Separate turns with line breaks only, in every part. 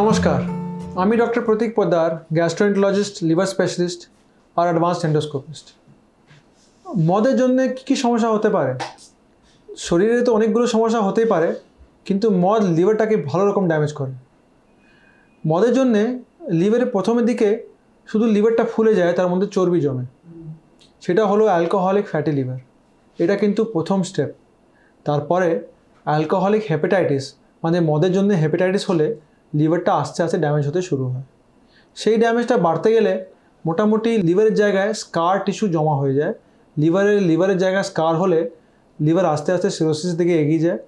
নমস্কার। আমি doctor Prateek Poddar, gastroenterologist, liver specialist আর advanced endoscopist. মদের জন্য কী কী সমস্যা হতে পারে? শরীরে তো অনেকগুলো সমস্যা হতেই পারে, কিন্তু মদ লিভারটাকে ভালো রকম ড্যামেজ করে। মদের জন্যে লিভারের প্রথমের দিকে শুধু লিভারটা ফুলে যায়, তার মধ্যে চর্বি জমে। সেটা হলো অ্যালকোহলিক ফ্যাটি লিভার এটা কিন্তু প্রথম স্টেপ তারপরে অ্যালকোহলিক হেপাটাইটিস মানে মদের জন্য হেপাটাইটিস হলে লিভারটা আস্তে আস্তে ড্যামেজ হতে শুরু হয়। সেই ড্যামেজটা বাড়তে গেলে মোটামুটি লিভারের জায়গায় স্কার টিস্যু জমা হয়ে যায়। লিভারের লিভারের জায়গায় স্কার হলে লিভার আস্তে আস্তে সিরোসিস দিকে এগিয়ে যায়।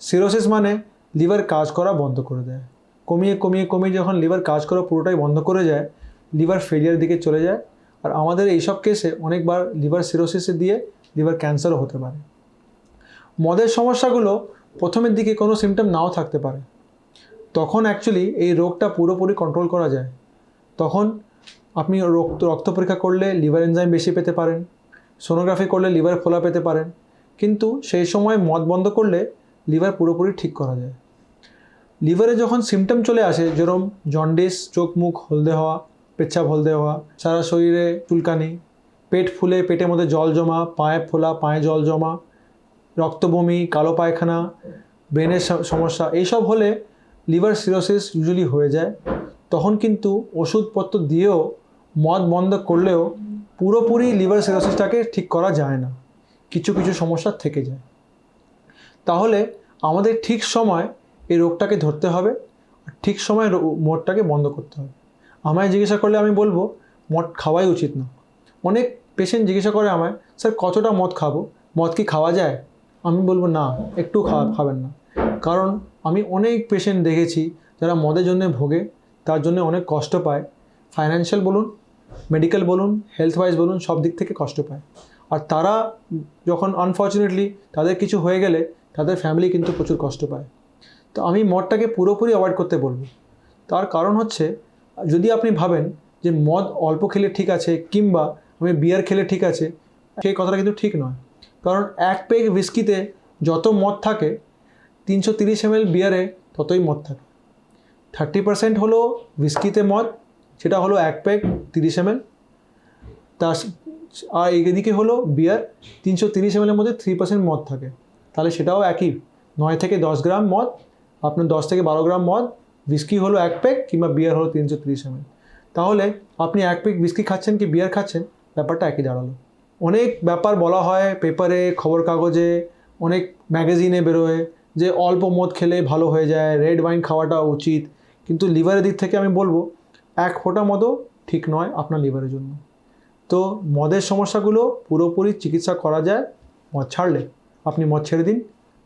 সিরোসিস মানে লিভার কাজ করা বন্ধ করে দেয়। কমিয়ে কমিয়ে কমিয়ে যখন লিভার কাজ করা পুরোটাই বন্ধ করে যায়, লিভার ফেলিয়ার দিকে চলে যায়। আর আমাদের এইসব কেসে অনেকবার লিভার সিরোসিসে দিয়ে লিভার ক্যান্সারও হতে পারে। মদের সমস্যাগুলো প্রথমের দিকে কোনো সিমটম নাও থাকতে পারে। তখন অ্যাকচুয়ালি এই রোগটা পুরোপুরি কন্ট্রোল করা যায়। তখন আপনি রক্ত রক্ত পরীক্ষা করলে লিভার এনজাইম বেশি পেতে পারেন সোনোগ্রাফি করলে লিভার ফোলা পেতে পারেন, কিন্তু সেই সময় মদ বন্ধ করলে লিভার পুরোপুরি ঠিক করা যায়। লিভারে যখন সিমটম চলে আসে, যেরকম জন্ডিস চোখ, মুখ হলদে হওয়া, পেচ্ছাপ হলদে হওয়া, সারা শরীরে চুলকানি, পেট ফুলে, পেটের মধ্যে জল জমা, পায়ে ফোলা, পায়ে জল জমা রক্ত বমি কালো পায়খানা, ব্রেনের সমস্যা, এইসব হলে লিভার সিরোসিস ইউজুয়ালি হয়ে যায়। তখন কিন্তু ওষুধপত্র দিয়েও মদ বন্ধ করলেও পুরোপুরি লিভার সিরোসিসটাকে ঠিক করা যায় না। কিছু কিছু সমস্যা থেকে যায়। তাহলে আমাদের ঠিক সময় এই রোগটাকে ধরতে হবে আর ঠিক সময় মদটাকে বন্ধ করতে হবে। আমায় জিজ্ঞাসা করলে আমি বলব, মদ খাওয়াই উচিত না। অনেক পেশেন্ট জিজ্ঞাসা করে আমায়, স্যার, কতটা মদ খাব? মদ কি খাওয়া যায়? আমি বলব, না, একটু খাওয়া খাবেন না। কারণ আমি অনেক পেশেন্ট দেখেছি যারা মদের জন্য ভোগে, তার জন্য অনেক কষ্ট পায়। ফাইন্যান্সিয়াল বলুন মেডিকেল বলুন হেলথ ওয়াইজ বলুন, সব দিক থেকে কষ্ট পায়। আর তারা যখন আনফর্চুনেটলি তাদের কিছু হয়ে গেলে তাদের ফ্যামিলি কিন্তু প্রচুর কষ্ট পায়। তো আমি মদটাকে পুরোপুরি অ্যাভয়েড করতে বলব। তার কারণ হচ্ছে, যদি আপনি ভাবেন যে মদ অল্প খেলে ঠিক আছে কিংবা আমি বিয়ার খেলে ঠিক আছে, সেই কথাটা কিন্তু ঠিক নয়। কারণ এক পেগ উইস্কিতে যত মদ থাকে তিনশো তিরিশ এম বিয়ারে ততই মদ থাকে। থার্টি পার্সেন্ট হলো উইস্কিতে মদ, সেটা হলো এক পেগ তিরিশ এম তার স- আর এদিকে হলো বিয়ার, তিনশো তিরিশ এম মধ্যে থ্রি পার্সেন্ট মদ থাকে। তাহলে সেটাও একই। নয় থেকে দশ গ্রাম মদ, আপনার দশ থেকে বারো গ্রাম মদ উইস্কি হলো এক পেগ কিংবা বিয়ার হলো তিনশো তিরিশ এম তাহলে আপনি এক প্যাক উইস্কি খাচ্ছেন কি বিয়ার খাচ্ছেন? ব্যাপারটা একই দাঁড়াল। অনেক ব্যাপার বলা হয়, পেপারে খবর কাগজে অনেক ম্যাগাজিনে বেরোয় যে অল্প মদ খেলে ভালো হয়ে যায় রেড ওয়াইন খাওয়াটা উচিত। কিন্তু লিভারের দিক থেকে আমি বলব, এক ফোঁটা মদও ঠিক নয় আপনার লিভারের জন্য। তো মদের সমস্যাগুলো পুরোপুরি চিকিৎসা করা যায়, মদ ছাড়লে। আপনি মদ ছেড়ে দিন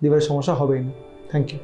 লিভারের সমস্যা হবেই না। Thank you